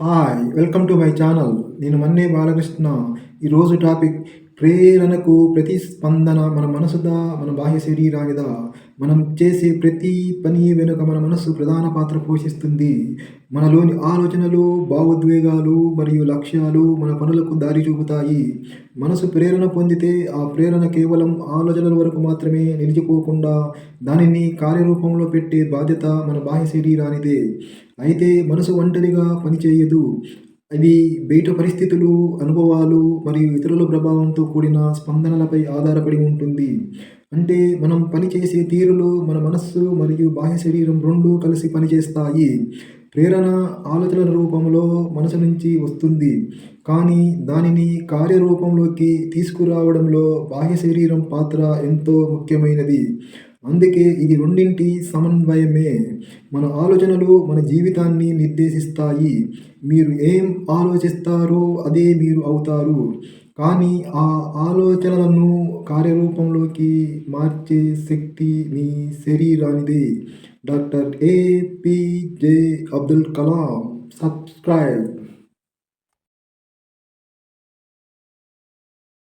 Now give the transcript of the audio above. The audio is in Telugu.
Hi welcome to my channel నేను మన్నే బాలకృష్ణ. ఈరోజు టాపిక్ ప్రేరణకు ప్రతిస్పందన మన మనసుదా మన బాహ్య శరీరానిదా. మనం చేసే ప్రతి పని వెనుక మన మనస్సు ప్రధాన పాత్ర పోషిస్తుంది. మనలోని ఆలోచనలు భావోద్వేగాలు మరియు లక్ష్యాలు మన పనులకు దారి చూపుతాయి. మనసు ప్రేరణ పొందితే ఆ ప్రేరణ కేవలం ఆలోచనల వరకు మాత్రమే నిలిచిపోకుండా దానిని కార్యరూపంలో పెట్టే బాధ్యత మన బాహ్య శరీరానిదే. అయితే మనసు ఒంటరిగా పనిచేయదు. అది బయట పరిస్థితులు అనుభవాలు మరియు ఇతరుల ప్రభావంతో కూడిన స్పందనలపై ఆధారపడి ఉంటుంది. అంటే మనం పనిచేసే తీరులో మన మనస్సు మరియు బాహ్య శరీరం రెండూ కలిసి పనిచేస్తాయి. ప్రేరణ ఆలోచనల రూపంలో మనసు నుంచి వస్తుంది. కానీ దానిని కార్యరూపంలోకి తీసుకురావడంలో బాహ్య శరీరం పాత్ర ఎంతో ముఖ్యమైనది. అందుకే ఇది రెండింటి సమన్వయమే. మన ఆలోచనలు మన జీవితాన్ని నిర్దేశిస్తాయి. మీరు ఏం ఆలోచిస్తారో అదే మీరు అవుతారు. కానీ ఆ ఆలోచనలను కార్యరూపంలోకి మార్చే శక్తి మీ శరీరానిదే. Doctor APJ Abdul Kalam. Subscribe.